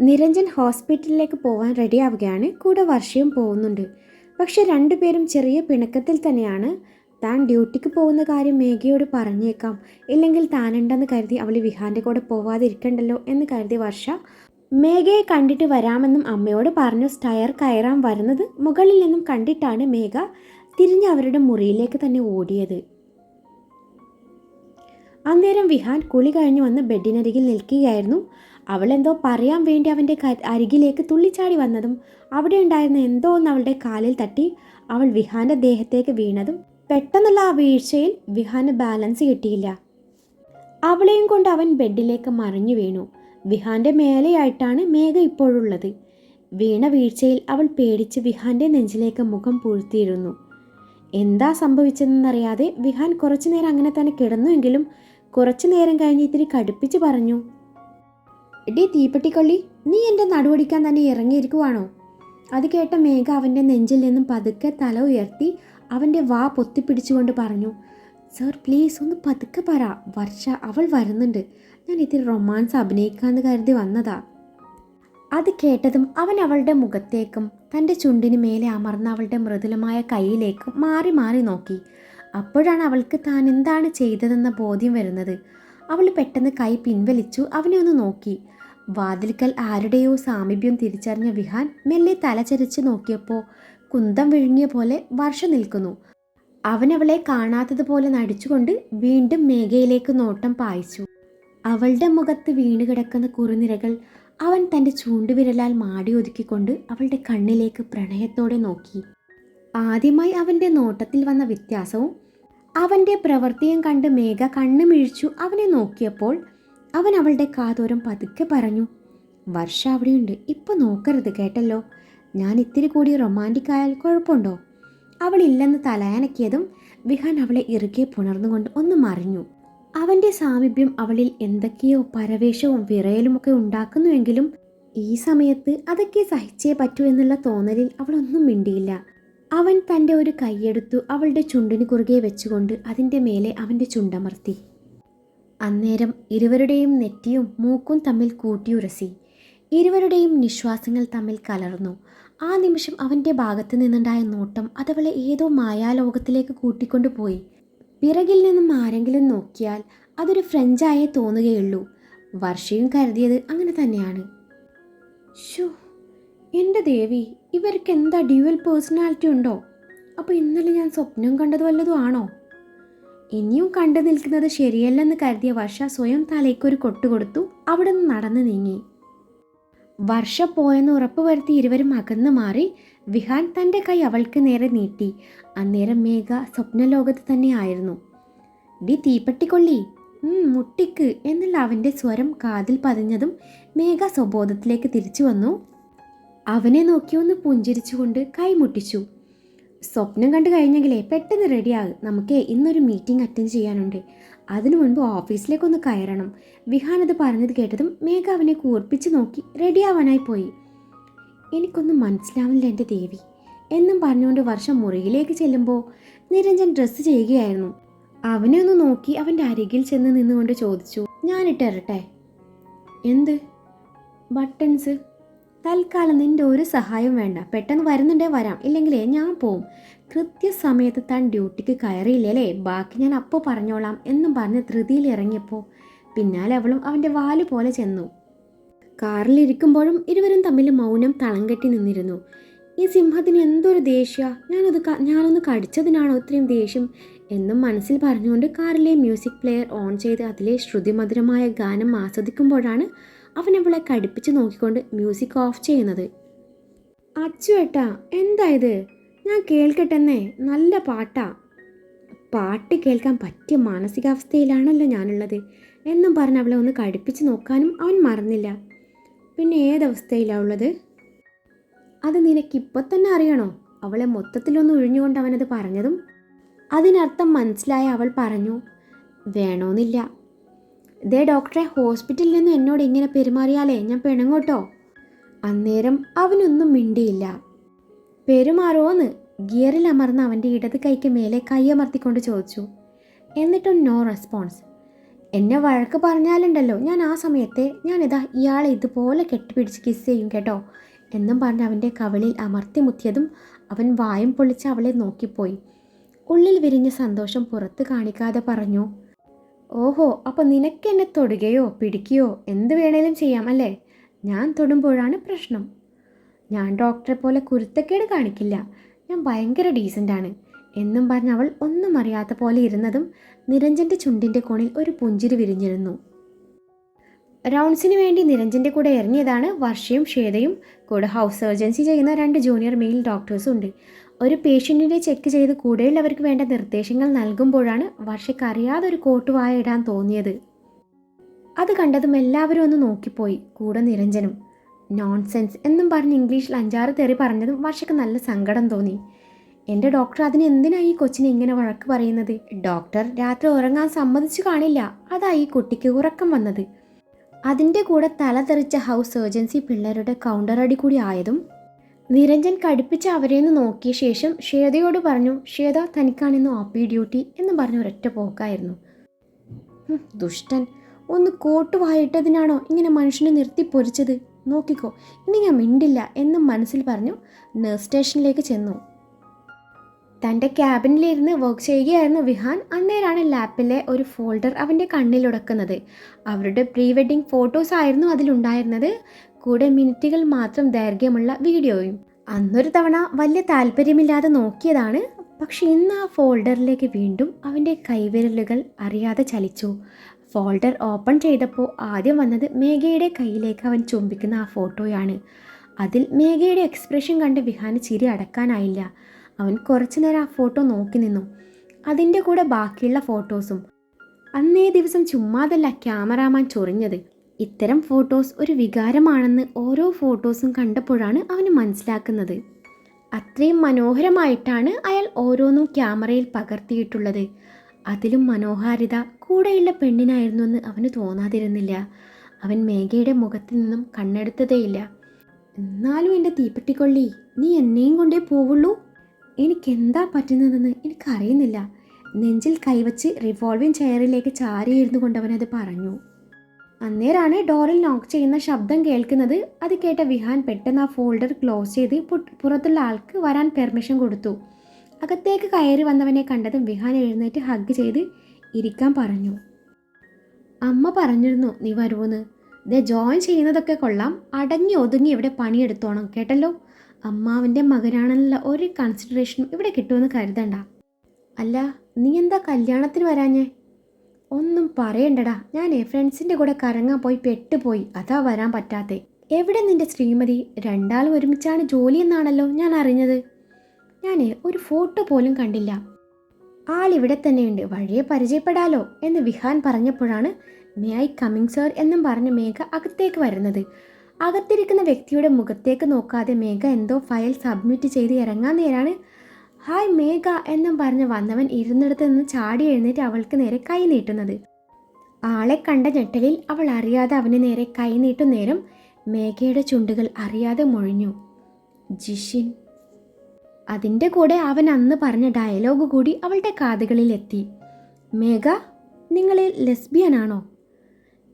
നിരഞ്ജൻ ഹോസ്പിറ്റലിലേക്ക് പോകാൻ റെഡിയാവുകയാണ്. കൂടെ വർഷയും പോകുന്നുണ്ട്. പക്ഷെ രണ്ടുപേരും ചെറിയ പിണക്കത്തിൽ തന്നെയാണ്. താൻ ഡ്യൂട്ടിക്ക് പോകുന്ന കാര്യം മേഘയോട് പറഞ്ഞേക്കാം. ഇല്ലെങ്കിൽ താനുണ്ടെന്ന് കരുതി അവൾ വിഹാന്റെ കൂടെ പോവാതിരിക്കണ്ടല്ലോ എന്ന് കരുതി വർഷ. മേഘയെ കണ്ടിട്ട് വരാമെന്നും അമ്മയോട് പറഞ്ഞു സ്റ്റയർ കയറാൻ വരുന്നത് മുകളിൽ നിന്നും കണ്ടിട്ടാണ് മേഘ തിരിഞ്ഞ് അവരുടെ മുറിയിലേക്ക് തന്നെ ഓടിയത്. അന്നേരം വിഹാൻ കുളി കഴിഞ്ഞു വന്ന് ബെഡിനരികിൽ നിൽക്കുകയായിരുന്നു. അവൾ എന്തോ പറയാൻ വേണ്ടി അവന്റെ അരികിലേക്ക് തുള്ളിച്ചാടി വന്നതും അവിടെ ഉണ്ടായിരുന്ന എന്തോ ഒന്ന് അവളുടെ കാലിൽ തട്ടി അവൾ വിഹാന്റെ ദേഹത്തേക്ക് വീണതും പെട്ടെന്നുള്ള ആ വീഴ്ചയിൽ വിഹാന് ബാലൻസ് കിട്ടിയില്ല. അവളെയും കൊണ്ട് അവൻ ബെഡിലേക്ക് മറിഞ്ഞു വീണു. വിഹാന്റെ മേലെയായിട്ടാണ് മേഘ ഇപ്പോഴുള്ളത്. വീണ വീഴ്ചയിൽ അവൾ പേടിച്ച് വിഹാന്റെ നെഞ്ചിലേക്ക് മുഖം പൂഴ്ത്തിയിരുന്നു. എന്താ സംഭവിച്ചതെന്നറിയാതെ വിഹാൻ കുറച്ചു നേരം അങ്ങനെ തന്നെ കിടന്നുവെങ്കിലും കുറച്ചു നേരം കഴിഞ്ഞ് ഇത്തിരി കടുപ്പിച്ച് പറഞ്ഞു എടീ തീപ്പെട്ടിക്കൊള്ളി നീ എന്റെ നടുവടിക്കാൻ തന്നെ ഇറങ്ങിയിരിക്കുവാണോ? അത് കേട്ട മേഘ അവന്റെ നെഞ്ചിൽ നിന്നും പതുക്കെ തല ഉയർത്തി അവന്റെ വാ പൊത്തിപ്പിടിച്ചുകൊണ്ട് പറഞ്ഞു സർ പ്ലീസ് ഒന്ന് പതുക്കെ പറ. വർഷ അവൾ വരുന്നുണ്ട്. ഞാൻ ഇത്തിരി റൊമാൻസ് അഭിനയിക്കാന്ന് കരുതി വന്നതാ. അത് കേട്ടതും അവൻ അവളുടെ മുഖത്തേക്കും തന്റെ ചുണ്ടിന് മേലെ അമർന്ന അവളുടെ മൃദുലമായ കൈയിലേക്കും മാറി മാറി നോക്കി. അപ്പോഴാണ് അവൾക്ക് താൻ എന്താണ് ചെയ്തതെന്ന ബോധ്യം വരുന്നത്. അവൾ പെട്ടെന്ന് കൈ പിൻവലിച്ചു അവനെ ഒന്ന് നോക്കി. വാതിൽക്കൽ ആരുടെയോ സാമീപ്യം തിരിച്ചറിഞ്ഞ വിഹാൻ മെല്ലെ തലചരിച്ച് നോക്കിയപ്പോൾ കുന്തം വിഴുങ്ങിയ പോലെ വർഷം നിൽക്കുന്നു. അവനവളെ കാണാത്തതുപോലെ നടിച്ചുകൊണ്ട് വീണ്ടും മേഘയിലേക്ക് നോട്ടം പായിച്ചു. അവളുടെ മുഖത്ത് വീണ് കിടക്കുന്ന കുറുനിരകൾ അവൻ തന്റെ ചൂണ്ടുവിരലാൽ മാടി ഒതുക്കിക്കൊണ്ട് അവളുടെ കണ്ണിലേക്ക് പ്രണയത്തോടെ നോക്കി. ആദ്യമായി അവന്റെ നോട്ടത്തിൽ വന്ന വ്യത്യാസവും അവന്റെ പ്രവൃത്തിയും കണ്ട് മേഘ കണ്ണു മിഴിച്ചു അവനെ നോക്കിയപ്പോൾ അവൻ അവളുടെ കാതോരം പതുക്കെ പറഞ്ഞു വർഷ അവിടെയുണ്ട് ഇപ്പം നോക്കരുത് കേട്ടല്ലോ. ഞാൻ ഇത്തിരി കൂടി റൊമാന്റിക് ആയാൽ കുഴപ്പമുണ്ടോ? അവളില്ലെന്ന് തലയാനക്കിയതും വിഹാൻ അവളെ ഇറുകെ പുണർന്നുകൊണ്ട് ഒന്ന് മറിഞ്ഞു. അവന്റെ സാമീപ്യം അവളിൽ എന്തൊക്കെയോ പരവേഷവും വിറയലുമൊക്കെ ഉണ്ടാക്കുന്നുവെങ്കിലും ഈ സമയത്ത് അതൊക്കെ സഹിച്ചേ പറ്റൂ എന്നുള്ള തോന്നലിൽ അവളൊന്നും മിണ്ടിയില്ല. അവൻ തന്റെ ഒരു കൈയെടുത്തു അവളുടെ ചുണ്ടിന് കുറുകെ വെച്ചുകൊണ്ട് അതിന്റെ മേലെ അവന്റെ ചുണ്ടമർത്തി. അന്നേരം ഇരുവരുടെയും നെറ്റിയും മൂക്കും തമ്മിൽ കൂട്ടിയുരസി. ഇരുവരുടെയും നിശ്വാസങ്ങൾ തമ്മിൽ കലർന്നു. ആ നിമിഷം അവന്റെ ഭാഗത്ത് നിന്നുണ്ടായ നോട്ടം അതവളെ ഏതോ മായാലോകത്തിലേക്ക് കൂട്ടിക്കൊണ്ടുപോയി. പിറകിൽ നിന്നും ആരെങ്കിലും നോക്കിയാൽ അതൊരു ഫ്രഞ്ചായേ തോന്നുകയുള്ളൂ. വർഷയും കരുതിയത് അങ്ങനെ തന്നെയാണ്. ഷു എന്റെ ദേവി ഇവർക്ക് എന്താ ഡ്യുവൽ പേഴ്സണാലിറ്റി ഉണ്ടോ? അപ്പോൾ ഇന്നലെ ഞാൻ സ്വപ്നം കണ്ടത് വല്ലതും ആണോ? ഇനിയും കണ്ടു നിൽക്കുന്നത് ശരിയല്ലെന്ന് കരുതിയ വർഷ സ്വയം തലയ്ക്കൊരു കൊട്ടുകൊടുത്തു അവിടെ നിന്ന് നടന്നു നീങ്ങി. വർഷ പോയെന്ന് ഉറപ്പുവരുത്തി ഇരുവരും അകന്നു മാറി വിഹാൻ തന്റെ കൈ അവൾക്ക് നേരെ നീട്ടി. അന്നേരം മേഘ സ്വപ്നലോകത്ത് തന്നെ ആയിരുന്നു. ഡി തീപ്പെട്ടിക്കൊള്ളി മുട്ടിക്ക് എന്നുള്ള അവന്റെ സ്വരം കാതിൽ പതിഞ്ഞതും മേഘ സ്വബോധത്തിലേക്ക് തിരിച്ചു വന്നു. അവനെ നോക്കി ഒന്ന് പുഞ്ചിരിച്ചുകൊണ്ട് കൈമുട്ടിച്ചു. സ്വപ്നം കണ്ടു കഴിഞ്ഞെങ്കിലേ പെട്ടെന്ന് റെഡിയാകും. നമുക്ക് ഇന്നൊരു മീറ്റിംഗ് അറ്റൻഡ് ചെയ്യാനുണ്ട്. അതിനു മുൻപ് ഓഫീസിലേക്കൊന്ന് കയറണം. വിഹാൻ അത് പറഞ്ഞത് കേട്ടതും മേഘ അവനെ കൂർപ്പിച്ച് നോക്കി റെഡിയാവാനായി പോയി. എനിക്കൊന്നും മനസ്സിലാവില്ല എന്റെ ദേവി. എന്നും പറഞ്ഞുകൊണ്ട് വർഷം മുറിയിലേക്ക് ചെല്ലുമ്പോൾ നിരഞ്ജൻ ഡ്രസ്സ് ചെയ്യുകയായിരുന്നു. അവനെ ഒന്ന് നോക്കി അവന്റെ അരികിൽ ചെന്ന് നിന്നുകൊണ്ട് ചോദിച്ചു ഞാനിട്ടിരട്ടെ എന്ത്? ബട്ടൺസ് തൽക്കാലം നിന്റെ ഒരു സഹായം വേണ്ട. പെട്ടെന്ന് വരുന്നുണ്ടേ വരാം. ഇല്ലെങ്കിലേ ഞാൻ പോവും. കൃത്യസമയത്ത് താൻ ഡ്യൂട്ടിക്ക് കയറിയില്ലേ ബാക്കി ഞാൻ അപ്പോൾ പറഞ്ഞോളാം എന്നും പറഞ്ഞ് ധൃതിയിൽ ഇറങ്ങിയപ്പോൾ പിന്നാലെ അവളും അവന്റെ വാൽ പോലെ ചെന്നു. കാറിലിരിക്കുമ്പോഴും ഇരുവരും തമ്മിൽ മൗനം തളം കെട്ടി നിന്നിരുന്നു. ഈ സിംഹത്തിന് എന്തൊരു ദേഷ്യ? ഞാനത് ഞാനൊന്ന് കടിച്ചതിനാണോ ഇത്രയും ദേഷ്യം? എന്നും മനസ്സിൽ പറഞ്ഞുകൊണ്ട് കാറിലെ മ്യൂസിക് പ്ലെയർ ഓൺ ചെയ്ത് അതിലെ ശ്രുതിമധുരമായ ഗാനം ആസ്വദിക്കുമ്പോഴാണ് അവൻ അവളെ കടുപ്പിച്ച് നോക്കിക്കൊണ്ട് മ്യൂസിക് ഓഫ് ചെയ്യുന്നത്. അച്ചു ഏട്ടാ എന്തായത് ഞാൻ കേൾക്കട്ടെന്നേ നല്ല പാട്ടാ. പാട്ട് കേൾക്കാൻ പറ്റിയ മാനസികാവസ്ഥയിലാണല്ലോ ഞാനുള്ളത് എന്നും പറഞ്ഞ് അവളെ ഒന്ന് കടുപ്പിച്ച് നോക്കാനും അവൻ മറന്നില്ല. പിന്നെ ഏതവസ്ഥയിലാണ് ഉള്ളത്? അത് നിനക്കിപ്പോൾ തന്നെ അറിയണോ? അവളെ മൊത്തത്തിലൊന്ന് ഒഴിഞ്ഞുകൊണ്ട് അവനത് പറഞ്ഞതും? അതിനർത്ഥം മനസ്സിലായ അവൾ പറഞ്ഞു വേണോന്നില്ല ദേ ഡോക്ടറെ ഹോസ്പിറ്റലിൽ നിന്ന് എന്നോട് ഇങ്ങനെ പെരുമാറിയാലേ ഞാൻ പെണുങ്ങോട്ടോ? അന്നേരം അവനൊന്നും മിണ്ടിയില്ല. പെരുമാറുമോന്ന് ഗിയറിൽ അമർന്ന അവന്റെ ഇടത് കൈക്ക് മേലെ കൈയമർത്തിക്കൊണ്ട് ചോദിച്ചു. എന്നിട്ടും നോ റെസ്പോൺസ്. എന്നെ വഴക്ക് പറഞ്ഞാലുണ്ടല്ലോ ഞാൻ ആ സമയത്തെ ഞാനിതാ ഇയാളെ ഇതുപോലെ കെട്ടിപ്പിടിച്ച് കിസ് ചെയ്യും കേട്ടോ എന്നും പറഞ്ഞ് അവന്റെ കവളിൽ അമർത്തി മുത്തിയതും അവൻ വായം പൊളിച്ച് അവളെ നോക്കിപ്പോയി. ഉള്ളിൽ വിരിഞ്ഞ സന്തോഷം പുറത്ത് കാണിക്കാതെ പറഞ്ഞു ഓഹോ അപ്പോൾ നിനക്ക് എന്നെ തൊടുകയോ പിടിക്കുകയോ എന്ത് വേണേലും ചെയ്യാം അല്ലേ? ഞാൻ തൊടുമ്പോഴാണ് പ്രശ്നം. ഞാൻ ഡോക്ടറെ പോലെ കുരുത്തക്കേട് കാണിക്കില്ല. ഞാൻ ഭയങ്കര ഡീസന്റാണ് എന്നും പറഞ്ഞ് അവൾ ഒന്നും അറിയാത്ത പോലെ ഇരുന്നതും നിരഞ്ജന്റെ ചുണ്ടിന്റെ കോണിൽ ഒരു പുഞ്ചിരി വിരിഞ്ഞിരുന്നു. റൗണ്ട്സിന് വേണ്ടി നിരഞ്ജന്റെ കൂടെ ഇറങ്ങിയതാണ് വർഷയും ഷേതയും കൂടെ ഹൗസ് സർജൻസി ചെയ്യുന്ന രണ്ട് ജൂനിയർ മെയിൽ ഡോക്ടേഴ്സും ഉണ്ട്. ഒരു പേഷ്യന്റിനെ ചെക്ക് ചെയ്ത് കൂടെയുള്ളവർക്ക് വേണ്ട നിർദ്ദേശങ്ങൾ നൽകുമ്പോഴാണ് വർഷയ്ക്ക് അറിയാതെ ഒരു കോട്ടുവായ ഇടാൻ തോന്നിയത്. അത് കണ്ടതും എല്ലാവരും ഒന്ന് നോക്കിപ്പോയി. കൂടെ നിരഞ്ജനും. നോൺസെൻസ് എന്നും പറഞ്ഞ് ഇംഗ്ലീഷിൽ അഞ്ചാറ് തെറി പറഞ്ഞതും വർഷയ്ക്ക് നല്ല സങ്കടം തോന്നി. എന്റെ ഡോക്ടർ അതിന് എന്തിനാ ഈ കൊച്ചിനെ ഇങ്ങനെ വഴക്ക് പറയുന്നത്? ഡോക്ടർ രാത്രി ഉറങ്ങാൻ സമ്മതിച്ചു കാണില്ല. അതാ ഈ കുട്ടിക്ക് ഉറക്കം വന്നത്. അതിന്റെ കൂടെ തല തെറിച്ച ഹൗസ് സർജൻസി പിള്ളേരുടെ കൗണ്ടർ അടി കൂടി ആയതും നിരഞ്ജൻ കടുപ്പിച്ച് അവരെ നിന്ന് നോക്കിയ ശേഷം ശ്വേതയോട് പറഞ്ഞു ശ്വേത തനിക്കാണിന്ന് ഒ പി ഡ്യൂട്ടി എന്ന് പറഞ്ഞ ഒരൊറ്റ പോക്കായിരുന്നു. ദുഷ്ടൻ. ഒന്ന് കോട്ട് വായിട്ടതിനാണോ ഇങ്ങനെ മനുഷ്യനെ നിർത്തി പൊരിച്ചത്? നോക്കിക്കോ ഇനി ഞാൻ മിണ്ടില്ല എന്ന് മനസ്സിൽ പറഞ്ഞു നഴ്സ് സ്റ്റേഷനിലേക്ക് ചെന്നു. തന്റെ ക്യാബിനിലിരുന്ന് വർക്ക് ചെയ്യുകയായിരുന്നു വിഹാൻ അന്നേരാണ് ലാപ്പിലെ ഒരു ഫോൾഡർ അവന്റെ കണ്ണിലുടക്കുന്നത് അവരുടെ പ്രീ വെഡിങ് ഫോട്ടോസ് ആയിരുന്നു അതിലുണ്ടായിരുന്നത്. കൂടെ മിനിറ്റുകൾ മാത്രം ദൈർഘ്യമുള്ള വീഡിയോയും. അന്നൊരു തവണ വലിയ താല്പര്യമില്ലാതെ നോക്കിയതാണ്. പക്ഷെ ഇന്ന് ആ ഫോൾഡറിലേക്ക് വീണ്ടും അവന്റെ കൈവിരലുകൾ അറിയാതെ ചലിച്ചു. ഫോൾഡർ ഓപ്പൺ ചെയ്തപ്പോൾ ആദ്യം വന്നത് മേഘയുടെ കയ്യിലേക്ക് അവൻ ചുംബിക്കുന്ന ആ ഫോട്ടോയാണ്. അതിൽ മേഘയുടെ എക്സ്പ്രഷൻ കണ്ട് വിഹാന് ചിരി അടക്കാനായില്ല. അവൻ കുറച്ചു നേരം ആ ഫോട്ടോ നോക്കി നിന്നു. അതിന്റെ കൂടെ ബാക്കിയുള്ള ഫോട്ടോസും. അന്നേ ദിവസം ചുമ്മാതല്ല ക്യാമറാമാൻ ചൊറിഞ്ഞത്. ഇത്തരം ഫോട്ടോസ് ഒരു വികാരമാണെന്ന് ഓരോ ഫോട്ടോസും കണ്ടപ്പോഴാണ് അവന് മനസ്സിലാക്കുന്നത്. അത്രയും മനോഹരമായിട്ടാണ് അയാൾ ഓരോന്നും ക്യാമറയിൽ പകർത്തിയിട്ടുള്ളത്. അതിലും മനോഹാരിത കൂടെയുള്ള പെണ്ണിനായിരുന്നുവെന്ന് അവന് തോന്നാതിരുന്നില്ല. അവൻ മേഘയുടെ മുഖത്ത് നിന്നും കണ്ണെടുത്തതേയില്ല. എന്നാലും എന്റെ തീപ്പെട്ടിക്കൊള്ളി നീ എന്നെയും കൊണ്ടേ പോവുള്ളൂ? എനിക്കെന്താ പറ്റുന്നതെന്ന് എനിക്കറിയുന്നില്ല. നെഞ്ചിൽ കൈവച്ച് റിവോൾവിംഗ് ചെയറിലേക്ക് ചാരിയിരുന്നു കൊണ്ടവനത് പറഞ്ഞു. അന്നേരാണ് ഡോറിൽ നോക്ക് ചെയ്യുന്ന ശബ്ദം കേൾക്കുന്നത്. അത് കേട്ട വിഹാൻ പെട്ടെന്ന് ആ ഫോൾഡർ ക്ലോസ് ചെയ്ത് പുറത്തുള്ള ആൾക്ക് വരാൻ പെർമിഷൻ കൊടുത്തു. അകത്തേക്ക് കയറി വന്നവനെ കണ്ടതും വിഹാൻ എഴുന്നേറ്റ് ഹഗ് ചെയ്ത് ഇരിക്കാൻ പറഞ്ഞു. അമ്മ പറഞ്ഞിരുന്നു നീ വരുമെന്ന് ദേ ജോയിൻ ചെയ്യുന്നതൊക്കെ കൊള്ളാം. അടങ്ങി ഒതുങ്ങി ഇവിടെ പണിയെടുത്തോണം കേട്ടല്ലോ? അമ്മാവിന്റെ മകനാണെന്നുള്ള ഒരു കൺസിഡറേഷനും ഇവിടെ കിട്ടുമെന്ന് കരുതണ്ട. അല്ല നീ എന്താ കല്യാണത്തിന് വരാഞ്ഞേ? ഒന്നും പറയണ്ടടാ. ഞാൻ ഫ്രണ്ട്സിന്റെ കൂടെ കറങ്ങാൻ പോയി പെട്ടുപോയി. അതാ വരാൻ പറ്റാത്തെ. എവിടെ നിന്റെ ശ്രീമതി? രണ്ടാളും ഒരുമിച്ചാണ് ജോലി എന്നാണല്ലോ ഞാൻ അറിഞ്ഞത്. ഞാൻ ഒരു ഫോട്ടോ പോലും കണ്ടില്ല. ആൾ ഇവിടെ തന്നെയുണ്ട്. വഴിയെ പരിചയപ്പെടാലോ എന്ന് വിഹാൻ പറഞ്ഞപ്പോഴാണ് മേ ഐ കമ്മിങ് സർ എന്നും പറഞ്ഞ് മേഘ അകത്തേക്ക് വരുന്നത്. അകത്തിരിക്കുന്ന വ്യക്തിയുടെ മുഖത്തേക്ക് നോക്കാതെ മേഘ എന്തോ ഫയൽ സബ്മിറ്റ് ചെയ്ത് ഇറങ്ങാൻ നേരാണ്. ഹായ് മേഘ എന്നും പറഞ്ഞ് വന്നവൻ ഇരുന്നിടത്ത് നിന്ന് ചാടി എഴുന്നേറ്റ് അവൾക്ക് നേരെ കൈ നീട്ടുന്നത്. ആളെ കണ്ട ഞെട്ടലിൽ അവൾ അറിയാതെ അവന് നേരെ കൈ നീട്ടും നേരം മേഘയുടെ ചുണ്ടുകൾ അറിയാതെ മൊഴിഞ്ഞു. ജിഷിൻ. അതിന്റെ കൂടെ അവൻ അന്ന് പറഞ്ഞ ഡയലോഗ് കൂടി അവളുടെ കാതുകളിൽ എത്തി. മേഘ നിങ്ങൾ ലെസ്ബിയൻ ആണോ?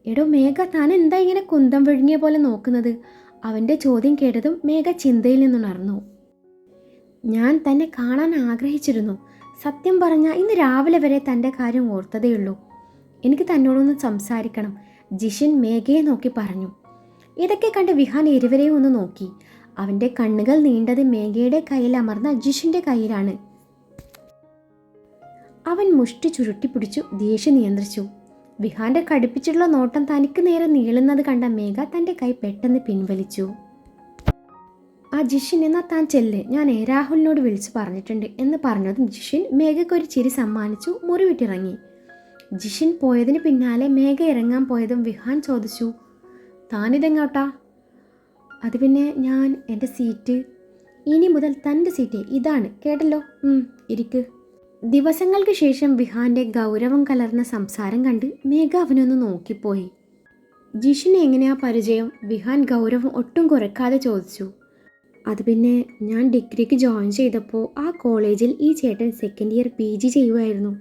എടോ മേഘ താൻ എന്താ ഇങ്ങനെ കുന്തം വിഴുങ്ങിയ പോലെ നോക്കുന്നത്? അവന്റെ ചോദ്യം കേട്ടതും മേഘ ചിന്തയിൽ നിന്നുണർന്നു. ഞാൻ തന്നെ കാണാൻ ആഗ്രഹിച്ചിരുന്നു. സത്യം പറഞ്ഞാൽ ഇന്ന് രാവിലെ വരെ തന്റെ കാര്യം ഓർത്തതേയുള്ളൂ. എനിക്ക് തന്നോടൊന്ന് സംസാരിക്കണം ജിഷിൻ മേഘയെ നോക്കി പറഞ്ഞു. ഇതൊക്കെ കണ്ട് വിഹാൻ ഇരുവരെയും ഒന്ന് നോക്കി. അവന്റെ കണ്ണുകൾ നീണ്ടത് മേഘയുടെ കയ്യിൽ അമർന്ന ജിഷിന്റെ കയ്യിലാണ്. അവൻ മുഷ്ടി ചുരുട്ടിപ്പിടിച്ചു ദേഷ്യം നിയന്ത്രിച്ചു. വിഹാന്റെ കടുപ്പിച്ചിട്ടുള്ള നോട്ടം തനിക്ക് നേരെ നീളുന്നത് കണ്ട മേഘ തന്റെ കൈ പെട്ടെന്ന് പിൻവലിച്ചു. ആ ജിഷിൻ എന്നാ താൻ ചെല്ല്? ഞാൻ രാഹുലിനോട് വിളിച്ചു പറഞ്ഞിട്ടുണ്ട് എന്ന് പറഞ്ഞതും ജിഷിൻ മേഘയ്ക്കൊരു ചിരി സമ്മാനിച്ചു മുറിവിട്ടിറങ്ങി. ജിഷിൻ പോയതിന് പിന്നാലെ മേഘ ഇറങ്ങാൻ പോയതും വിഹാൻ ചോദിച്ചു താനിതെങ്ങോട്ടാ? അത് പിന്നെ ഞാൻ എന്റെ സീറ്റ്. ഇനി മുതൽ തന്റെ സീറ്റ്. ഇതാണ്. കേട്ടല്ലോ? ഇരിക്ക്. ദിവസങ്ങൾക്ക് ശേഷം വിഹാന്റെ ഗൗരവം കലർന്ന സംസാരം കണ്ട് മേഘ അവനൊന്ന് നോക്കിപ്പോയി. ജിഷിന് എങ്ങനെയാ പരിചയം? വിഹാൻ ഗൗരവം ഒട്ടും കുറയ്ക്കാതെ ചോദിച്ചു അത് പിന്നെ ഞാൻ ഡിഗ്രിക്ക് ജോയിൻ ചെയ്തപ്പോൾ ആ കോളേജിൽ ഈ ചേട്ടൻ സെക്കൻഡ് ഇയർ പി ജി ചെയ്യുമായിരുന്നു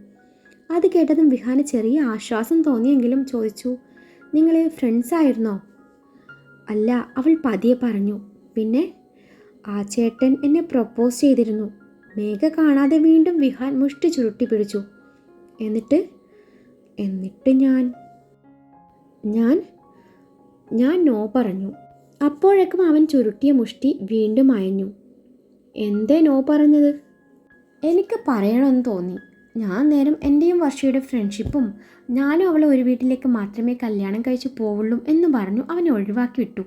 അത് കേട്ടതും വിഹാന് ചെറിയ ആശ്വാസം തോന്നിയെങ്കിലും ചോദിച്ചു നിങ്ങൾ ഫ്രണ്ട്സ് ആയിരുന്നോ? അല്ല അവൾ പതിയെ പറഞ്ഞു പിന്നെ? ആ ചേട്ടൻ എന്നെ പ്രപ്പോസ് ചെയ്തിരുന്നു. മേഘ കാണാതെ വീണ്ടും വിഹാൻ മുഷ്ടി ചുരുട്ടി പിടിച്ചു. എന്നിട്ട്? എന്നിട്ട് ഞാൻ? ഞാൻ? ഞാൻ നോ പറഞ്ഞു. അപ്പോഴേക്കും അവൻ ചുരുട്ടിയ മുഷ്ടി വീണ്ടും അയഞ്ഞു. എന്തേ നോ പറഞ്ഞത്? എനിക്ക് പറയണമെന്ന് തോന്നി. ഞാൻ നേരം എന്റെയും വർഷയുടെ ഫ്രണ്ട്ഷിപ്പും ഞാനും അവളെ ഒരു വീട്ടിലേക്ക് മാത്രമേ കല്യാണം കഴിച്ചു പോവുള്ളൂ എന്ന് പറഞ്ഞു അവനെ ഒഴിവാക്കി വിട്ടു.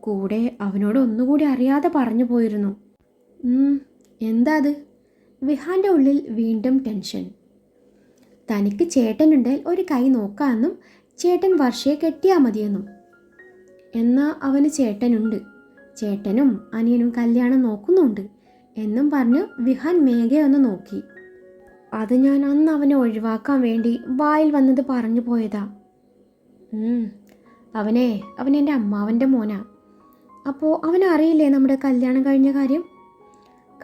കൂടെ അവനോട് ഒന്നുകൂടി അറിയാതെ പറഞ്ഞു പോയിരുന്നു. എന്താ അത്? വിഹാന്റെ ഉള്ളിൽ വീണ്ടും ടെൻഷൻ തനിക്ക് ചേട്ടനുണ്ടെങ്കിൽ ഒരു കൈ നോക്കാമെന്നും ചേട്ടൻ വർഷയെ കെട്ടിയാൽ മതിയെന്നും. എന്നാൽ അവന് ചേട്ടനുണ്ട്. ചേട്ടനും അനിയനും കല്യാണം നോക്കുന്നുണ്ട് എന്നും പറഞ്ഞ് വിഹാൻ മേഘ ഒന്ന് നോക്കി. അത് ഞാൻ അന്ന് അവനെ ഒഴിവാക്കാൻ വേണ്ടി വായിൽ വന്നത് പറഞ്ഞു പോയതാ. അവനെ അവൻ എന്റെ അമ്മാവന്റെ മോനാ. അപ്പോൾ അവനറിയില്ലേ നമ്മുടെ കല്യാണം കഴിഞ്ഞ കാര്യം?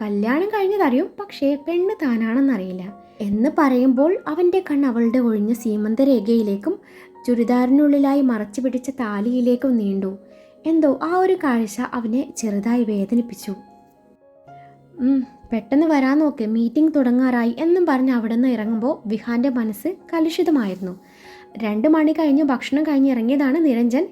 കല്യാണം കഴിഞ്ഞതറിയും പക്ഷേ പെണ്ണ് താനാണെന്നറിയില്ല. എന്ന് പറയുമ്പോൾ അവന്റെ കണ്ണ് അവളുടെ ഒഴിഞ്ഞ സീമന്തരേഖയിലേക്കും ചുരിദാറിനുള്ളിലായി മറച്ചു പിടിച്ച താലിയിലേക്കും നീണ്ടു. എന്തോ ആ ഒരു കാഴ്ച അവനെ ചെറുതായി വേദനിപ്പിച്ചു. പെട്ടെന്ന് വരാൻ നോക്ക് മീറ്റിംഗ് തുടങ്ങാറായി എന്നും പറഞ്ഞ് അവിടെ നിന്ന് ഇറങ്ങുമ്പോൾ വിഹാന്റെ മനസ്സ് കലുഷിതമായിരുന്നു. രണ്ട് മണി കഴിഞ്ഞ് ഭക്ഷണം കഴിഞ്ഞ് ഇറങ്ങിയതാണ് നിരഞ്ജൻ.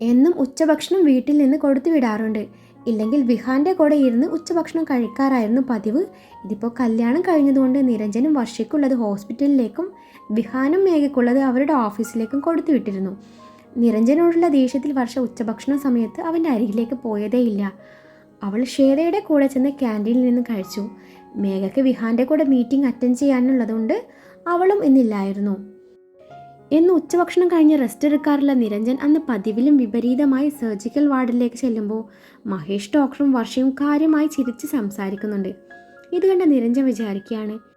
എന്നും ഉച്ചഭക്ഷണം വീട്ടിൽ നിന്ന് കൊടുത്തു വിടാറുണ്ട്. ഇല്ലെങ്കിൽ വിഹാന്റെ കൂടെ ഇരുന്ന് ഉച്ചഭക്ഷണം കഴിക്കാറായിരുന്നു പതിവ്. ഇതിപ്പോൾ കല്യാണം കഴിഞ്ഞതുകൊണ്ട് നിരഞ്ജനും വർഷയ്ക്കുള്ളത് ഹോസ്പിറ്റലിലേക്കും വിഹാനും മേഘക്കുള്ളത് അവരുടെ ഓഫീസിലേക്കും കൊടുത്തു വിട്ടിരുന്നു. നിരഞ്ജനോടുള്ള ദേഷ്യത്തിൽ വർഷ ഉച്ചഭക്ഷണ സമയത്ത് അവന്റെ അരികിലേക്ക് പോയതേയില്ല. അവൾ ഷേതയുടെ കൂടെ ചെന്ന് ക്യാന്റീനിൽ നിന്ന് കഴിച്ചു. മേഘയ്ക്ക് വിഹാന്റെ കൂടെ മീറ്റിംഗ് അറ്റൻഡ് ചെയ്യാനുള്ളതുകൊണ്ട് അവളും ഇന്നില്ലായിരുന്നു. എന്ന് ഉച്ചഭക്ഷണം കഴിഞ്ഞ് റെസ്റ്റ് എടുക്കാറുള്ള നിരഞ്ജൻ അന്ന് പതിവിലും വിപരീതമായി സർജിക്കൽ വാർഡിലേക്ക് ചെല്ലുമ്പോൾ മഹേഷ് ഡോക്ടറും വർഷയും കാര്യമായി ചിരിച്ച് സംസാരിക്കുന്നുണ്ട്. ഇത് കണ്ട നിരഞ്ജൻ വിചാരിക്കുകയാണ്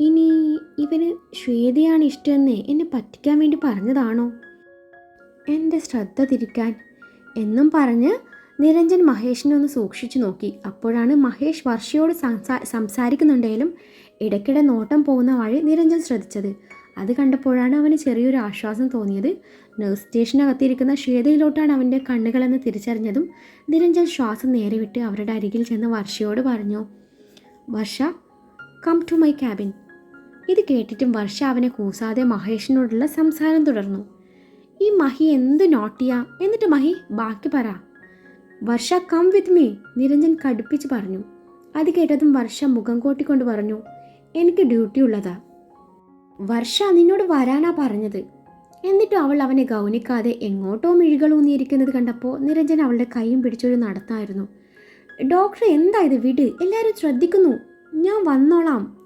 ഇനി ഇവന് ശ്വേതയാണ് ഇഷ്ടമെന്ന് എന്നെ പറ്റിക്കാൻ വേണ്ടി പറഞ്ഞതാണോ? എന്റെ ശ്രദ്ധ തിരിക്കാൻ. എന്നും പറഞ്ഞ് നിരഞ്ജൻ മഹേഷിനെ ഒന്ന് സൂക്ഷിച്ചു നോക്കി. അപ്പോഴാണ് മഹേഷ് വർഷയോട് സംസാ സംസാരിക്കുന്നുണ്ടെങ്കിലും ഇടയ്ക്കിടെ നോട്ടം പോകുന്ന വഴി നിരഞ്ജൻ ശ്രദ്ധിച്ചത്. അത് കണ്ടപ്പോഴാണ് അവന് ചെറിയൊരു ആശ്വാസം തോന്നിയത്. നഴ്സ് സ്റ്റേഷനകത്തിരിക്കുന്ന ശ്വേതയിലോട്ടാണ് അവന്റെ കണ്ണുകളെന്ന് തിരിച്ചറിഞ്ഞതും നിരഞ്ജൻ ശ്വാസം നേരെ വിട്ട് അവരുടെ അരികിൽ ചെന്ന് വർഷയോട് പറഞ്ഞു Varsha come to my cabin ഇത് കേട്ടിട്ടും വർഷ അവനെ കൂസാതെ മഹേഷിനോടുള്ള സംസാരം തുടർന്നു. ഈ മഹി എന്ത് നോട്ടിയാ? എന്നിട്ട് മഹി ബാക്കി പറ. Varsha come with me Niranjan കടുപ്പിച്ച് പറഞ്ഞു. അത് കേട്ടതും വർഷ മുഖം കോട്ടിക്കൊണ്ട് പറഞ്ഞു എനിക്ക് ഡ്യൂട്ടി ഉള്ളതാ. വർഷ നിന്നോട് വരാനാ പറഞ്ഞത്. എന്നിട്ടും അവൾ അവനെ ഗൗനിക്കാതെ എങ്ങോട്ടോ മിഴികൾ ഊന്നിയിരിക്കുന്നത് കണ്ടപ്പോൾ നിരഞ്ജൻ അവളുടെ കൈയും പിടിച്ചൊരു നടത്തായിരുന്നു. ഡോക്ടർ എന്താ ഇത്? വിട്. എല്ലാവരും ശ്രദ്ധിക്കുന്നു. ഞാൻ വന്നോളാം.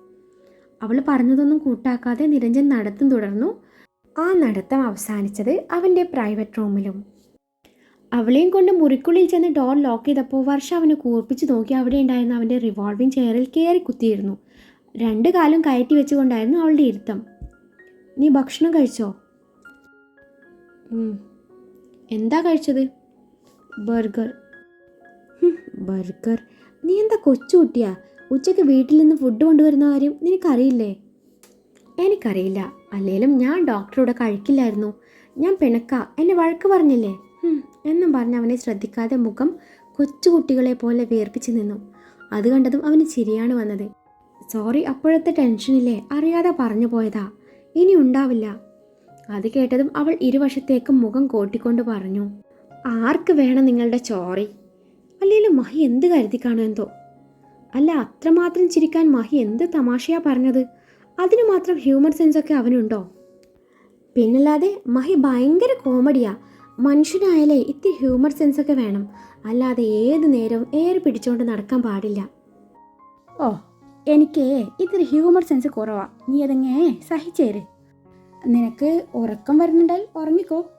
അവൾ പറഞ്ഞതൊന്നും കൂട്ടാക്കാതെ നിരഞ്ജൻ നടത്തം തുടർന്നു. ആ നടത്തം അവസാനിച്ചത് അവന്റെ പ്രൈവറ്റ് റൂമിലും അവളെയും കൊണ്ട് മുറിക്കുള്ളിൽ ചെന്ന് ഡോർ ലോക്ക് ചെയ്തപ്പോൾ വർഷ അവനെ കൂർപ്പിച്ച് നോക്കി അവിടെ ഉണ്ടായിരുന്ന അവന്റെ റിവോൾവിംഗ് ചെയറിൽ കയറി കുത്തിയിരുന്നു. രണ്ട് കാലും കയറ്റി വെച്ചുകൊണ്ടായിരുന്നു അവളുടെ ഇരുത്തം. നീ ഭക്ഷണം കഴിച്ചോ. എന്താ കഴിച്ചത്? ബർഗർ. ബർഗർ? നീ എന്താ കൊച്ചുകുട്ടിയാ? ഉച്ചയ്ക്ക് വീട്ടിൽ നിന്ന് ഫുഡ് കൊണ്ടുവരുന്ന കാര്യം നിനക്കറിയില്ലേ? എനിക്കറിയില്ല. അല്ലേലും ഞാൻ ഡോക്ടറോട് കഴിക്കില്ലായിരുന്നു. ഞാൻ പിണക്ക. എന്നെ വഴക്ക് പറഞ്ഞില്ലേ? എന്നും പറഞ്ഞ് അവനെ ശ്രദ്ധിക്കാതെ മുഖം കൊച്ചുകുട്ടികളെ പോലെ വേർപ്പിച്ച് നിന്നു. അത് കണ്ടതും അവന് ചിരിയാണ് വന്നത്. സോറി അപ്പോഴത്തെ ടെൻഷനില്ലേ അറിയാതെ പറഞ്ഞു പോയതാ. ഇനി ഉണ്ടാവില്ല. അത് കേട്ടതും അവൾ ഇരുവശത്തേക്കും മുഖം കോട്ടിക്കൊണ്ട് പറഞ്ഞു. ആർക്ക് വേണം നിങ്ങളുടെ ചോറി? അല്ലെങ്കിലും മഹി എന്ത് കരുതി കാണുമെന്തോ അല്ല അത്രമാത്രം ചിരിക്കാൻ മഹി എന്ത് തമാശയാ പറഞ്ഞത്? അതിന് മാത്രം ഹ്യൂമർ സെൻസ് ഒക്കെ അവനുണ്ടോ? പിന്നല്ലാതെ മഹി ഭയങ്കര കോമഡിയാ. മനുഷ്യനായാലേ ഇത്തിരി ഹ്യൂമർ സെൻസ് ഒക്കെ വേണം. അല്ലാതെ ഏത് നേരവും ഏറെ പിടിച്ചുകൊണ്ട് നടക്കാൻ പാടില്ല. ഓ എനിക്കേ ഇത്തിരി ഹ്യൂമർ സെൻസ് കുറവാ. നീ അതെങ്ങേ സഹിച്ചേര്. നിനക്ക് ഉറക്കം വരുന്നുണ്ടായി ഉറങ്ങിക്കോ.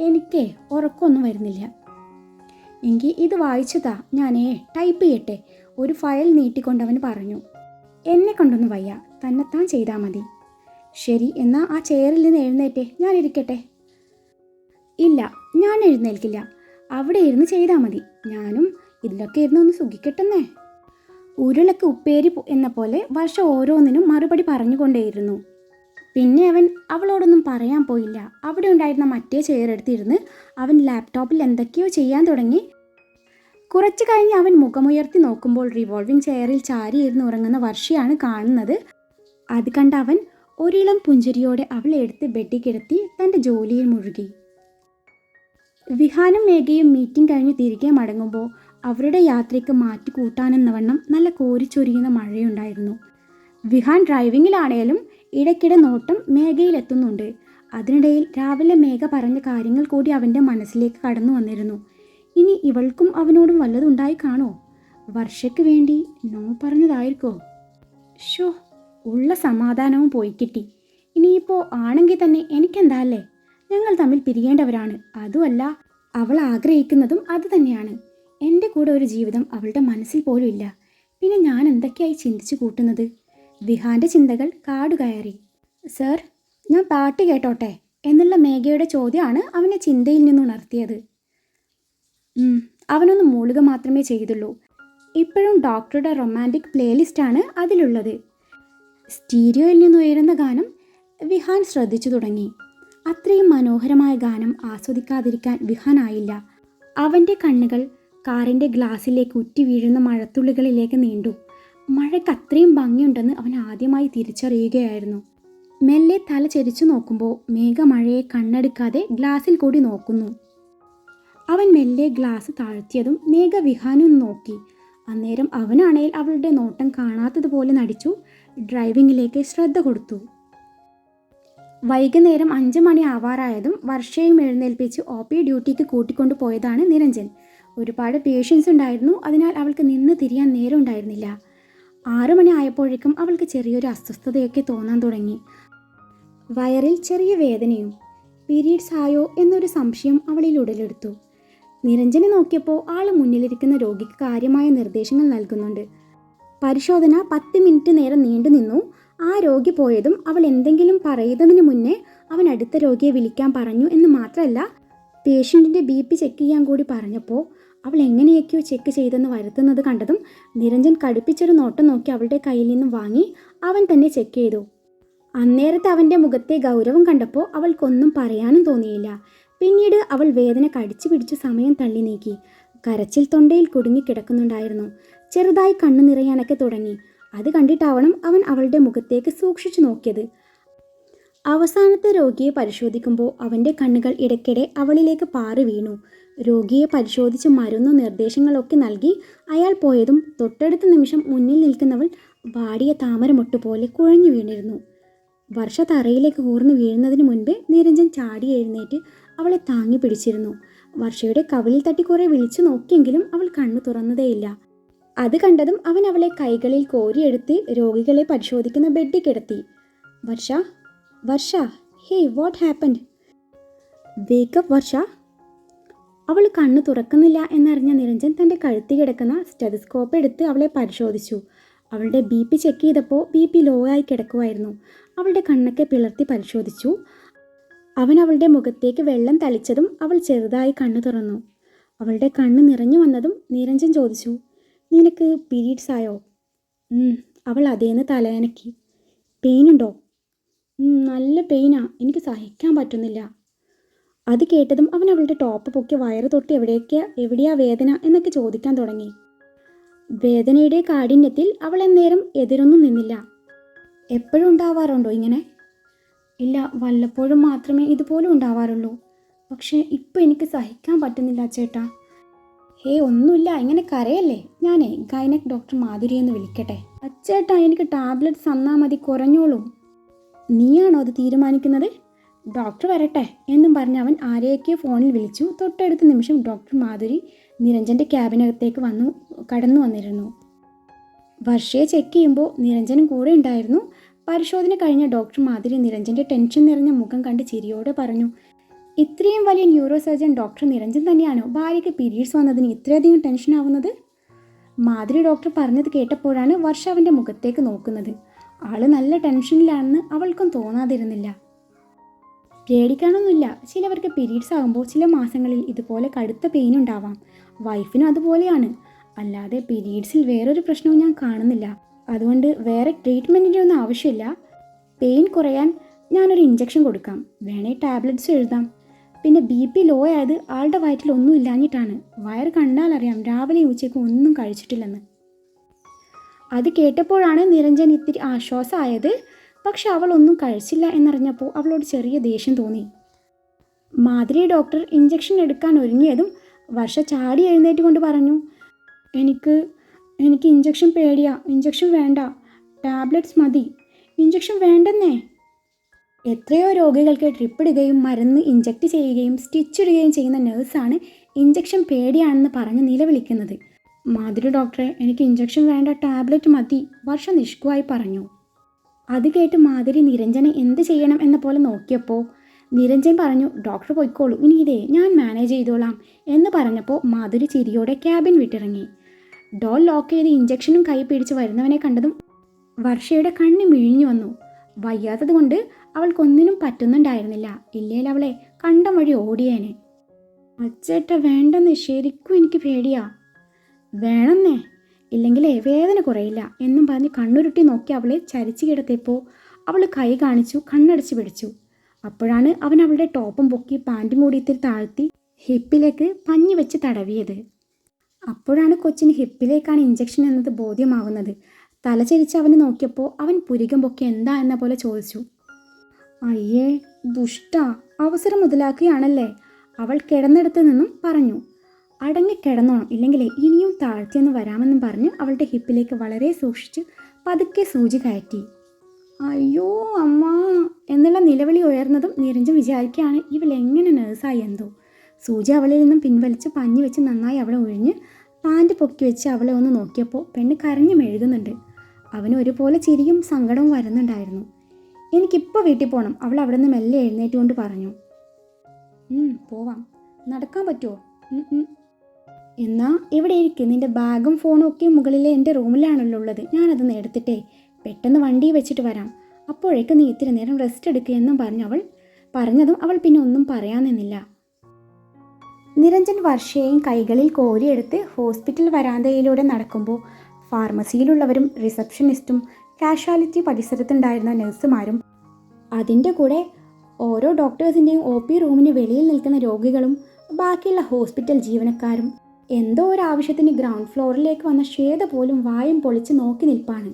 എനിക്കേ ഉറക്കമൊന്നും വരുന്നില്ല. എങ്കിൽ ഇത് വായിച്ചതാ ഞാനേ ടൈപ്പ് ചെയ്യട്ടെ. ഒരു ഫയൽ നീട്ടിക്കൊണ്ടവൻ പറഞ്ഞു എന്നെ കൊണ്ടൊന്നും വയ്യ തന്നെത്താൻ ചെയ്താൽ മതി. ശരി എന്നാൽ ആ ചെയറിൽ നിന്ന് എഴുന്നേറ്റേ ഞാൻ ഇരിക്കട്ടെ. ഇല്ല ഞാൻ എഴുന്നേൽക്കില്ല അവിടെ ഇരുന്ന് ചെയ്താൽ മതി ഞാനും ഇതിലൊക്കെ ഇരുന്ന് ഒന്ന് സുഖിക്കട്ടെന്നേ. ഉരുളക്ക് ഉപ്പേരി എന്ന പോലെ വർഷ ഓരോന്നിനും മറുപടി പറഞ്ഞുകൊണ്ടേയിരുന്നു. പിന്നെ അവൻ അവളോടൊന്നും പറയാൻ പോയില്ല. അവിടെ ഉണ്ടായിരുന്ന മറ്റേ ചെയറെടുത്തിരുന്ന് അവൻ ലാപ്ടോപ്പിൽ എന്തൊക്കെയോ ചെയ്യാൻ തുടങ്ങി കുറച്ചു കഴിഞ്ഞ് അവൻ മുഖമുയർത്തി നോക്കുമ്പോൾ റിവോൾവിംഗ് ചെയറിൽ ചാരിയിരുന്ന് ഉറങ്ങുന്ന വർഷയാണ് കാണുന്നത്. അത് കണ്ട അവൻ ഒരിളം പുഞ്ചിരിയോടെ അവളെ എടുത്ത് ബെഡിൽ കിടത്തി തന്റെ ജോലിയിൽ മുഴുകി. വിഹാനും മേഘയും മീറ്റിംഗ് കഴിഞ്ഞ് തിരികെ മടങ്ങുമ്പോൾ അവരുടെ യാത്രയ്ക്ക് മാറ്റി കൂട്ടാനെന്ന വണ്ണം നല്ല കോരിച്ചൊരിയുന്ന മഴയുണ്ടായിരുന്നു. വിഹാൻ ഡ്രൈവിങ്ങിലാണേലും ഇടയ്ക്കിടെ നോട്ടം മേഘയിലെത്തുന്നുണ്ട്. അതിനിടയിൽ രാവിലെ മേഘ പറഞ്ഞ കാര്യങ്ങൾ കൂടി അവന്റെ മനസ്സിലേക്ക് കടന്നു വന്നിരുന്നു. ഇനി ഇവൾക്കും അവനോടും വല്ലതുണ്ടായി കാണോ? വർഷയ്ക്ക് വേണ്ടി നോ പറഞ്ഞതായിരിക്കോ? ഷോ ഉള്ള സമാധാനവും പോയി കിട്ടി. ഇനിയിപ്പോൾ ആണെങ്കിൽ തന്നെ എനിക്കെന്താല്ലേ ഞങ്ങൾ തമ്മിൽ പിരിയേണ്ടവരാണ്. അതുമല്ല അവൾ ആഗ്രഹിക്കുന്നതും അത് തന്നെയാണ്. എന്റെ കൂടെ ഒരു ജീവിതം അവളുടെ മനസ്സിൽ പോലും ഇല്ല. പിന്നെ ഞാൻ എന്തൊക്കെയായി ചിന്തിച്ചു കൂട്ടുന്നത്? വിഹാന്റെ ചിന്തകൾ കാടുകയറി സർ ഞാൻ പാട്ട് കേട്ടോട്ടെ? എന്നുള്ള മേഘയുടെ ചോദ്യമാണ് അവനെ ചിന്തയിൽ നിന്നുണർത്തിയത് അവനൊന്ന് മൂളുക മാത്രമേ ചെയ്തുള്ളൂ. ഇപ്പോഴും ഡോക്ടറുടെ റൊമാന്റിക് പ്ലേലിസ്റ്റാണ് അതിലുള്ളത്. സ്റ്റീരിയോയിൽ നിന്ന് ഉയരുന്ന ഗാനം വിഹാൻ ശ്രദ്ധിച്ചു തുടങ്ങി. അത്രയും മനോഹരമായ ഗാനം ആസ്വദിക്കാതിരിക്കാൻ വിഹാനായില്ല അവന്റെ കണ്ണുകൾ കാറിന്റെ ഗ്ലാസ്സിലേക്ക് ഉറ്റി വീഴുന്ന മഴത്തുള്ളികളിലേക്ക് നീണ്ടു. മഴയ്ക്ക് അത്രയും ഭംഗിയുണ്ടെന്ന് അവൻ ആദ്യമായി തിരിച്ചറിയുകയായിരുന്നു. മെല്ലെ തല ചെരിച്ചു നോക്കുമ്പോൾ മേഘമഴയെ കണ്ണെടുക്കാതെ ഗ്ലാസ്സിൽ കൂടി നോക്കുന്നു. അവൻ മെല്ലെ ഗ്ലാസ് താഴ്ത്തിയതും മേഘ വിഹാനും നോക്കി. അന്നേരം അവനാണേൽ അവളുടെ നോട്ടം കാണാത്തതുപോലെ നടിച്ചു ഡ്രൈവിങ്ങിലേക്ക് ശ്രദ്ധ കൊടുത്തു. വൈകുന്നേരം അഞ്ച് മണി ആവാറായതും വർഷയും എഴുന്നേൽപ്പിച്ച് ഒ പി ഡ്യൂട്ടിക്ക് കൂട്ടിക്കൊണ്ടു പോയതാണ് നിരഞ്ജൻ. ഒരുപാട് പേഷ്യൻസ് ഉണ്ടായിരുന്നു അതിനാൽ അവൾക്ക് നിന്ന് തിരിയാൻ നേരം ഉണ്ടായിരുന്നില്ല. ആറു മണി ആയപ്പോഴേക്കും അവൾക്ക് ചെറിയൊരു അസ്വസ്ഥതയൊക്കെ തോന്നാൻ തുടങ്ങി. വയറിൽ ചെറിയ വേദനയും പീരീഡ്സ് ആയോ എന്നൊരു സംശയം അവളിൽ ഉടലെടുത്തു. നിരഞ്ജനെ നോക്കിയപ്പോൾ ആൾ മുന്നിലിരിക്കുന്ന രോഗിക്ക് കാര്യമായ നിർദ്ദേശങ്ങൾ നൽകുന്നുണ്ട്. പരിശോധന പത്ത് മിനിറ്റ് നേരം നീണ്ടു നിന്നു. ആ രോഗി പോയതും അവൾ എന്തെങ്കിലും പറയുന്നതിന് മുന്നേ അവൻ അടുത്ത രോഗിയെ വിളിക്കാൻ പറഞ്ഞു എന്ന് മാത്രമല്ല പേഷ്യന്റിന്റെ ബി പി ചെക്ക് ചെയ്യാൻ കൂടി പറഞ്ഞപ്പോൾ അവൾ എങ്ങനെയൊക്കെയോ ചെക്ക് ചെയ്തെന്ന് വരുത്തുന്നത് കണ്ടതും നിരഞ്ജൻ കടുപ്പിച്ചൊരു നോട്ടം നോക്കി അവളുടെ കയ്യിൽ നിന്നും വാങ്ങി അവൻ തന്നെ ചെക്ക് ചെയ്തു. അന്നേരത്തെ അവന്റെ മുഖത്തെ ഗൗരവം കണ്ടപ്പോൾ അവൾക്കൊന്നും പറയാനും തോന്നിയില്ല. പിന്നീട് അവൾ വേദന കടിച്ചു പിടിച്ചു സമയം തള്ളി നീക്കി. കരച്ചിൽ തൊണ്ടയിൽ കുടുങ്ങിക്കിടക്കുന്നുണ്ടായിരുന്നു ചെറുതായി കണ്ണു നിറയാനൊക്കെ തുടങ്ങി. അത് കണ്ടിട്ടാവണം അവൻ അവളുടെ മുഖത്തേക്ക് സൂക്ഷിച്ചു നോക്കിയത്. അവസാനത്തെ രോഗിയെ പരിശോധിക്കുമ്പോൾ അവന്റെ കണ്ണുകൾ ഇടയ്ക്കിടെ അവളിലേക്ക് പാറി വീണു. രോഗിയെ പരിശോധിച്ച് മരുന്നും നിർദ്ദേശങ്ങളൊക്കെ നൽകി അയാൾ പോയതും തൊട്ടടുത്ത നിമിഷം മുന്നിൽ നിൽക്കുന്നവൾ വാടിയ താമരമൊട്ട് പോലെ കുഴഞ്ഞു വീണിരുന്നു. വർഷ തറയിലേക്ക് ഊർന്നു വീഴുന്നതിന് മുൻപേ നിരഞ്ജൻ ചാടി എഴുന്നേറ്റ് അവളെ താങ്ങി പിടിച്ചിരുന്നു. വർഷയുടെ കവിളിൽ തട്ടി കുറെ വിളിച്ചു നോക്കിയെങ്കിലും അവൾ കണ്ണു തുറന്നതേയില്ല. അത് കണ്ടതും അവൻ അവളെ കൈകളിൽ കോരിയെടുത്ത് രോഗികളെ പരിശോധിക്കുന്ന ബെഡിൽ കിടത്തി. Varsha Varsha hey what happened wake up Varsha. അവൾ കണ്ണു തുറക്കുന്നില്ല എന്നറിഞ്ഞ നിരഞ്ജൻ തന്റെ കഴുത്തി കിടക്കുന്ന സ്റ്റെതസ്കോപ്പ് എടുത്ത് അവളെ പരിശോധിച്ചു. അവളുടെ ബി പി ചെക്ക് ചെയ്തപ്പോൾ ബി പി ലോ ആയി കിടക്കുമായിരുന്നു അവളുടെ കണ്ണൊക്കെ പിളർത്തി പരിശോധിച്ചു. അവൻ അവളുടെ മുഖത്തേക്ക് വെള്ളം തളിച്ചതും അവൾ ചെറുതായി കണ്ണു തുറന്നു. അവളുടെ കണ്ണ് നിറഞ്ഞു വന്നതും നിരഞ്ജൻ ചോദിച്ചു നിനക്ക് പീരീഡ്സ് ആയോ? അവൾ അതേന്ന് തലയനക്കി പെയിനുണ്ടോ? നല്ല പെയിനാ. എനിക്ക് സഹിക്കാൻ പറ്റുന്നില്ല. അത് കേട്ടതും അവൻ അവളുടെ ടോപ്പ് പൊക്കി വയറ് തൊട്ട് എവിടെയൊക്കെയാ എവിടെയാ വേദന? എന്നൊക്കെ ചോദിക്കാൻ തുടങ്ങി. വേദനയുടെ കാഠിന്യത്തിൽ അവൾ എന്നേരം എതിരൊന്നും നിന്നില്ല. എപ്പോഴും ഉണ്ടാവാറുണ്ടോ ഇങ്ങനെ? ഇല്ല വല്ലപ്പോഴും മാത്രമേ ഇതുപോലും ഉണ്ടാവാറുള്ളൂ. പക്ഷേ ഇപ്പം എനിക്ക് സഹിക്കാൻ പറ്റുന്നില്ല ചേട്ടാ. ഹേ ഒന്നുമില്ല ഇങ്ങനെ കരയല്ലേ? ഞാനേ ഗൈനക് ഡോക്ടർ മാധുരി എന്ന് വിളിക്കട്ടെ. അച്ചേട്ടാ എനിക്ക് ടാബ്ലറ്റ് തന്നാൽ മതി കുറഞ്ഞോളൂ. നീയാണോ അത് തീരുമാനിക്കുന്നത്? ഡോക്ടർ വരട്ടെ എന്നും പറഞ്ഞ് അവൻ ആരെയൊക്കെയോ ഫോണിൽ വിളിച്ചു. തൊട്ടടുത്ത നിമിഷം ഡോക്ടർ മാധുരി നിരഞ്ജന്റെ ക്യാബിനകത്തേക്ക് വന്നു കടന്നു വന്നിരുന്നു. വർഷയെ ചെക്ക് ചെയ്യുമ്പോൾ നിരഞ്ജനും കൂടെ ഉണ്ടായിരുന്നു. പരിശോധന കഴിഞ്ഞ ഡോക്ടർ മാധുരി നിരഞ്ജന്റെ ടെൻഷൻ നിറഞ്ഞ മുഖം കണ്ട് ചിരിയോടെ പറഞ്ഞു ഇത്രയും വലിയ ന്യൂറോ സർജൻ ഡോക്ടർ നിരഞ്ജൻ തന്നെയാണോ? ഭാര്യയ്ക്ക് പീരീഡ്സ് വന്നതിന് ഇത്രയധികം ടെൻഷൻ ആവുന്നത്? മാധുരി ഡോക്ടർ പറഞ്ഞത് കേട്ടപ്പോഴാണ് വർഷ അവന്റെ മുഖത്തേക്ക് നോക്കുന്നത്. ആൾ നല്ല ടെൻഷനിലാണെന്ന് അവൾക്കും തോന്നാതിരുന്നില്ല. പേടിക്കാനൊന്നുമില്ല. ചിലവർക്ക് പീരീഡ്സ് ആകുമ്പോൾ ചില മാസങ്ങളിൽ ഇതുപോലെ കടുത്ത പെയിൻ ഉണ്ടാവാം. വൈഫിനും അതുപോലെയാണ്. അല്ലാതെ പീരീഡ്സിൽ വേറൊരു പ്രശ്നവും ഞാൻ കാണുന്നില്ല. അതുകൊണ്ട് വേറെ ട്രീറ്റ്മെന്റിന്റെ ഒന്നും ആവശ്യമില്ല. പെയിൻ കുറയാൻ ഞാനൊരു ഇഞ്ചക്ഷൻ കൊടുക്കാം. വേണേ ടാബ്ലറ്റ്സ് എഴുതാം. പിന്നെ ബി പി ലോ ആയത് ആളുടെ വയറ്റിൽ ഒന്നും ഇല്ലാഞ്ഞിട്ടാണ്. വയർ കണ്ടാൽ അറിയാം രാവിലെ ഉച്ചയ്ക്ക് ഒന്നും കഴിച്ചിട്ടില്ലെന്ന്. അത് കേട്ടപ്പോഴാണ് നിരഞ്ജൻ ഇത്തിരി ആശ്വാസമായത്. പക്ഷെ അവൾ ഒന്നും കഴിച്ചില്ല എന്നറിഞ്ഞപ്പോൾ അവളോട് ചെറിയ ദേഷ്യം തോന്നി. മാതിരി ഡോക്ടർ ഇഞ്ചക്ഷൻ എടുക്കാൻ ഒരുങ്ങിയതും വർഷ ചാടി എഴുന്നേറ്റ് കൊണ്ട് പറഞ്ഞു എനിക്ക് എനിക്ക് ഇഞ്ചക്ഷൻ പേടിയാ. ഇഞ്ചക്ഷൻ വേണ്ട. ടാബ്ലറ്റ്സ് മതി. ഇഞ്ചക്ഷൻ വേണ്ടെന്നേ. എത്രയോ രോഗികൾക്ക് ട്രിപ്പ് ഇടുകയും മരുന്ന് ഇഞ്ചക്ട് ചെയ്യുകയും സ്റ്റിച്ച് ഇടുകയും ചെയ്യുന്ന നഴ്സാണ് ഇഞ്ചക്ഷൻ പേടിയാണെന്ന് പറഞ്ഞ് നിലവിളിക്കുന്നത് മാധുരി ഡോക്ടറെ എനിക്ക് ഇഞ്ചക്ഷൻ വേണ്ട ടാബ്ലറ്റ് മതി വർഷ നിഷ്കുവായി പറഞ്ഞു. അത് കേട്ട് മാധുരി നിരഞ്ജനെ എന്ത് ചെയ്യണം എന്ന പോലെ നോക്കിയപ്പോൾ നിരഞ്ജൻ പറഞ്ഞു ഡോക്ടർ പോയിക്കോളൂ. ഇനി ഇതേ ഞാൻ മാനേജ് ചെയ്തോളാം എന്ന് പറഞ്ഞപ്പോൾ മാധുരി ചിരിയോടെ ക്യാബിൻ വിട്ടിറങ്ങി. ഡോൾ ലോക്ക് ചെയ്ത് ഇഞ്ചക്ഷനും കൈ പിടിച്ച് വരുന്നവനെ കണ്ടതും വർഷയുടെ കണ്ണ് മിഴിഞ്ഞു വന്നു. വയ്യാത്തത് കൊണ്ട് അവൾക്കൊന്നിനും പറ്റുന്നുണ്ടായിരുന്നില്ല. ഇല്ലേൽ അവളെ കണ്ടം വഴി ഓടിയേനെ. അച്ചേട്ട വേണ്ടെന്ന് ശരിക്കും എനിക്ക് പേടിയാ. വേണമെന്നേ? ഇല്ലെങ്കിലേ വേദന കുറയില്ല എന്നും പറഞ്ഞ് കണ്ണുരുട്ടി നോക്കി അവളെ ചരിച്ചു കിടത്തിയപ്പോൾ അവൾ കൈ കാണിച്ചു കണ്ണടച്ച് പിടിച്ചു. അപ്പോഴാണ് അവൻ അവളുടെ ടോപ്പും പൊക്കി പാന്റും കൂടി ഇത്തിരി താഴ്ത്തി ഹിപ്പിലേക്ക് പഞ്ഞി വെച്ച് തടവിയത്. അപ്പോഴാണ് കൊച്ചിന് ഹിപ്പിലേക്കാണ് ഇഞ്ചക്ഷൻ എന്നത് ബോധ്യമാവുന്നത്. തലചരിച്ച് അവനെ നോക്കിയപ്പോൾ അവൻ പുരികം പൊക്കി എന്താ എന്ന പോലെ ചോദിച്ചു. അയ്യേ ദുഷ്ട അവസരം മുതലാക്കുകയാണല്ലേ? അവൾ കിടന്നിടത്ത് നിന്നും പറഞ്ഞു. അടങ്ങി കിടന്നോണം ഇല്ലെങ്കിൽ ഇനിയും താഴ്ത്തിയെന്ന് വരാമെന്നും പറഞ്ഞ് അവളുടെ ഹിപ്പിലേക്ക് വളരെ സൂക്ഷിച്ച് പതുക്കെ സൂചി കയറ്റി. അയ്യോ അമ്മ എന്നുള്ള നിലവിളി ഉയർന്നതും നിരഞ്ജൻ വിചാരിക്കുകയാണ് ഇവൾ എങ്ങനെ നേഴ്സായി എന്തോ? സൂചി അവളിൽ നിന്നും പിൻവലിച്ച് പഞ്ഞി വെച്ച് നന്നായി അവളെ ഒഴിഞ്ഞ് പാന്റ് പൊക്കി വെച്ച് അവളെ ഒന്ന് നോക്കിയപ്പോൾ പെണ്ണ് കരഞ്ഞു മെഴുകുന്നുണ്ട്. അവന് ഒരുപോലെ ചിരിയും സങ്കടവും വരുന്നുണ്ടായിരുന്നു. എനിക്കിപ്പോൾ വീട്ടിൽ പോകണം അവൾ അവിടെ നിന്ന് മെല്ലെ എഴുന്നേറ്റ് കൊണ്ട് പറഞ്ഞു. "ഉം, പോവാം. നടക്കാൻ പറ്റുമോ? ഉം, ഉം." എന്നാ ഇവിടെ ഇരിക്കും. നിന്റെ ബാഗും ഫോണും ഒക്കെ മുകളിലെ എന്റെ റൂമിലാണല്ലോ ഉള്ളത്. ഞാനതൊന്ന് എടുത്തിട്ടേ പെട്ടെന്ന് വണ്ടി വെച്ചിട്ട് വരാം. അപ്പോഴേക്കും നീ ഇത്തിരി നേരം റെസ്റ്റ് എടുക്കുക എന്നും പറഞ്ഞു അവൾ. പറഞ്ഞതും അവൾ പിന്നെ ഒന്നും പറയാൻ നിന്നില്ല. നിരഞ്ജൻ വർഷയെയും കൈകളിൽ കോരിയെടുത്ത് ഹോസ്പിറ്റൽ വരാന്തയിലൂടെ നടക്കുമ്പോൾ ഫാർമസിയിലുള്ളവരും റിസപ്ഷനിസ്റ്റും കാഷ്വാലിറ്റി പരിസരത്തുണ്ടായിരുന്ന നഴ്സുമാരും അതിന്റെ കൂടെ ഓരോ ഡോക്ടേഴ്സിന്റെയും ഒ പി റൂമിന് വെളിയിൽ നിൽക്കുന്ന രോഗികളും ബാക്കിയുള്ള ഹോസ്പിറ്റൽ ജീവനക്കാരും എന്തോ ഒരു ആവശ്യത്തിന് ഗ്രൗണ്ട് ഫ്ലോറിലേക്ക് വന്ന ശ്വേത പോലും വായും പൊളിച്ച് നോക്കി നിൽപ്പാണ്.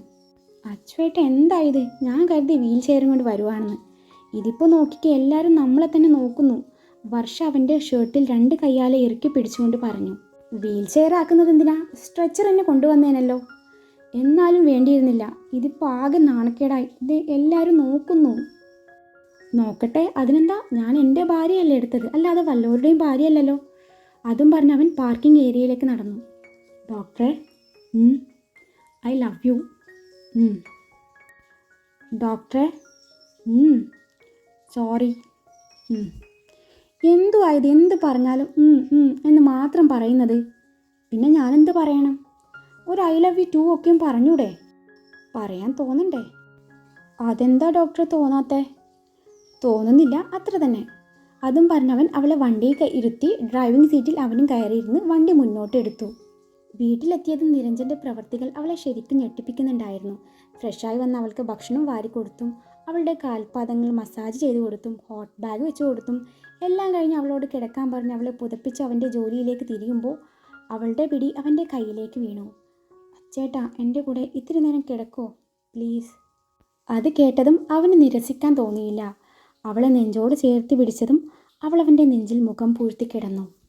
അച്ചുവേട്ട എന്തായത് ഞാൻ കരുതി വീൽ ചെയറും കൊണ്ട് വരുവാണെന്ന്. ഇതിപ്പോൾ നോക്കിക്ക് എല്ലാവരും നമ്മളെ തന്നെ നോക്കുന്നു. വർഷ അവന്റെ ഷർട്ടിൽ രണ്ട് കയ്യാലെ ഇറുക്കി പിടിച്ചുകൊണ്ട് പറഞ്ഞു വീൽ ചെയർ ആക്കുന്നത് എന്തിനാ? സ്ട്രെച്ചർ എന്നെ കൊണ്ടുവന്നേനല്ലോ. എന്നാലും വേണ്ടിയിരുന്നില്ല. ഇതിപ്പോൾ ആകെ നാണക്കേടായി. ഇത് എല്ലാവരും നോക്കുന്നു. നോക്കട്ടെ അതിനെന്താ? ഞാൻ എന്റെ ഭാര്യയല്ലേ എടുത്തത്. അല്ലാതെ വല്ലവരുടെയും ഭാര്യയല്ലല്ലോ. അതും പറഞ്ഞ് അവൻ പാർക്കിംഗ് ഏരിയയിലേക്ക് നടന്നു. ഡോക്ടറെ ഐ ലവ് യു. ഡോക്ടറെ സോറി. എന്ത് പറഞ്ഞാലും ഉം, ഉം എന്ന് മാത്രം പറയുന്നത്. പിന്നെ ഞാൻ ഞാനെന്ത് പറയണം? ഒരു ഐ ലവ് യു ടു ഒക്കെയും പറഞ്ഞൂടെ? പറയാൻ തോന്നണ്ടേ? അതെന്താ ഡോക്ടറെ തോന്നാത്തേ? തോന്നുന്നില്ല അത്ര തന്നെ. അതും പറഞ്ഞവൻ അവളെ വണ്ടിയിൽ ഇരുത്തി ഡ്രൈവിംഗ് സീറ്റിൽ അവനും കയറിയിരുന്ന് വണ്ടി മുന്നോട്ട് എടുത്തു വീട്ടിലെത്തിയത് നിരഞ്ജന്റെ പ്രവൃത്തികൾ അവളെ ശരിക്കും ഞെട്ടിപ്പിക്കുന്നുണ്ടായിരുന്നു. ഫ്രഷായി വന്ന അവൾക്ക് ഭക്ഷണം വാരി കൊടുത്തും അവളുടെ കാൽപാദങ്ങൾ മസാജ് ചെയ്തു കൊടുത്തും ഹോട്ട് ബാഗ് വെച്ച് കൊടുത്തും എല്ലാം കഴിഞ്ഞ് അവളോട് കിടക്കാൻ പറഞ്ഞ് അവളെ പുതപ്പിച്ച് അവന്റെ ജോലിയിലേക്ക് തിരിയുമ്പോൾ അവളുടെ പിടി അവന്റെ കയ്യിലേക്ക് വീണു. ചേട്ടാ എന്റെ കൂടെ ഇത്തിരി നേരം കിടക്കോ പ്ലീസ് അത് കേട്ടതും അവന് നിരസിക്കാൻ തോന്നിയില്ല. അവളെ നെഞ്ചോട് ചേർത്ത് പിടിച്ചതും അവൾ നെഞ്ചിൽ മുഖം പൂഴ്ത്തി കിടന്നു.